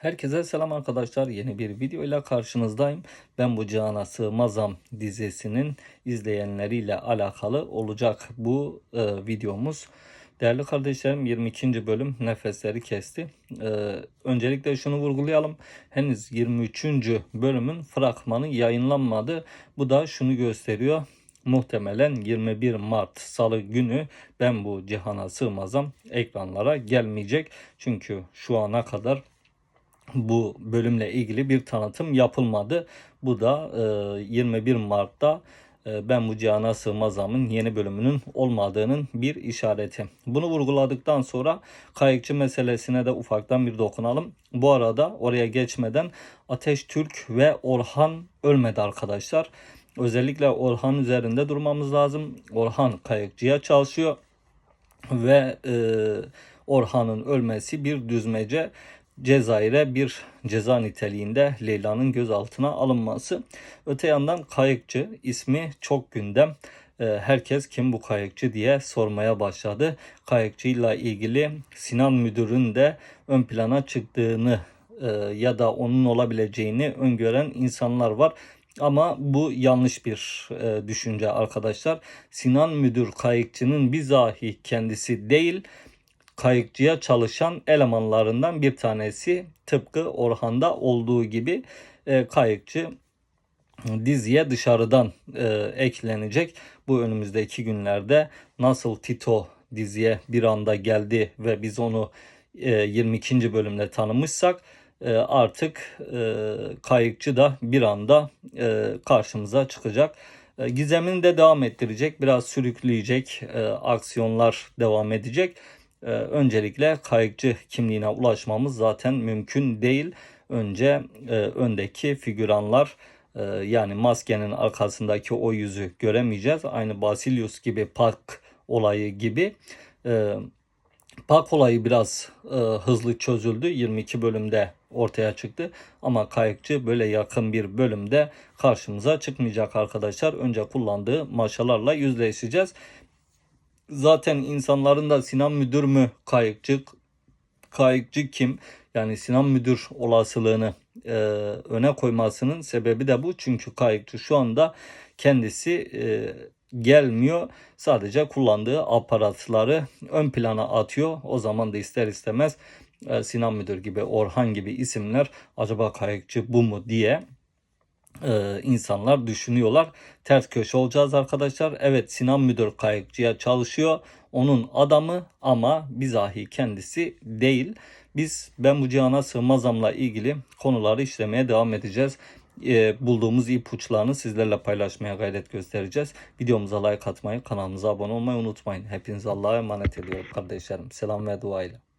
Herkese selam arkadaşlar. Yeni bir video ile karşınızdayım. Ben bu Cihana Sığmazam dizisinin izleyenleriyle alakalı olacak bu e, videomuz. Değerli kardeşlerim 22. bölüm nefesleri kesti. E, öncelikle şunu vurgulayalım. Henüz 23. bölümün fragmanı yayınlanmadı. Bu da şunu gösteriyor. Muhtemelen 21 Mart Salı günü ben bu cihana sığmazam ekranlara gelmeyecek. Çünkü şu ana kadar bu bölümle ilgili bir tanıtım yapılmadı. Bu da e, 21 Mart'ta e, Ben Bu Cihana Sığmazam'ın yeni bölümünün olmadığının bir işareti. Bunu vurguladıktan sonra kayıkçı meselesine de ufaktan bir dokunalım. Bu arada oraya geçmeden Ateş Türk ve Orhan ölmedi arkadaşlar. Özellikle Orhan üzerinde durmamız lazım. Orhan kayıkçıya çalışıyor ve e, Orhan'ın ölmesi bir düzmece. Cezayir'e bir ceza niteliğinde Leyla'nın gözaltına alınması. Öte yandan kayıkçı ismi çok gündem. Ee, herkes kim bu kayıkçı diye sormaya başladı. Kayıkçıyla ilgili Sinan Müdür'ün de ön plana çıktığını e, ya da onun olabileceğini öngören insanlar var. Ama bu yanlış bir e, düşünce arkadaşlar. Sinan Müdür kayıkçının bizahi kendisi değil kayıkçıya çalışan elemanlarından bir tanesi. Tıpkı Orhan'da olduğu gibi e, kayıkçı diziye dışarıdan e, eklenecek. Bu önümüzdeki günlerde nasıl Tito diziye bir anda geldi ve biz onu e, 22. bölümde tanımışsak e, artık e, kayıkçı da bir anda e, karşımıza çıkacak. E, gizemini de devam ettirecek, biraz sürükleyecek, e, aksiyonlar devam edecek öncelikle kayıkçı kimliğine ulaşmamız zaten mümkün değil. Önce e, öndeki figüranlar e, yani maskenin arkasındaki o yüzü göremeyeceğiz. Aynı Basilius gibi Pak olayı gibi. E, Pak olayı biraz hızlı çözüldü. 22 bölümde ortaya çıktı. Ama kayıkçı böyle yakın bir bölümde karşımıza çıkmayacak arkadaşlar. Önce kullandığı maşalarla yüzleşeceğiz zaten insanların da Sinan Müdür mü kayıkçı, kayıkçı kim? Yani Sinan Müdür olasılığını e, öne koymasının sebebi de bu. Çünkü kayıkçı şu anda kendisi e, gelmiyor. Sadece kullandığı aparatları ön plana atıyor. O zaman da ister istemez e, Sinan Müdür gibi, Orhan gibi isimler acaba kayıkçı bu mu diye e, insanlar düşünüyorlar. Ters köşe olacağız arkadaşlar. Evet Sinan Müdür kayıkçıya çalışıyor. Onun adamı ama bizahi kendisi değil. Biz ben bu cihana sığmazamla ilgili konuları işlemeye devam edeceğiz. E, bulduğumuz ipuçlarını sizlerle paylaşmaya gayret göstereceğiz. Videomuza like atmayı, kanalımıza abone olmayı unutmayın. Hepinize Allah'a emanet ediyorum kardeşlerim. Selam ve dua ile.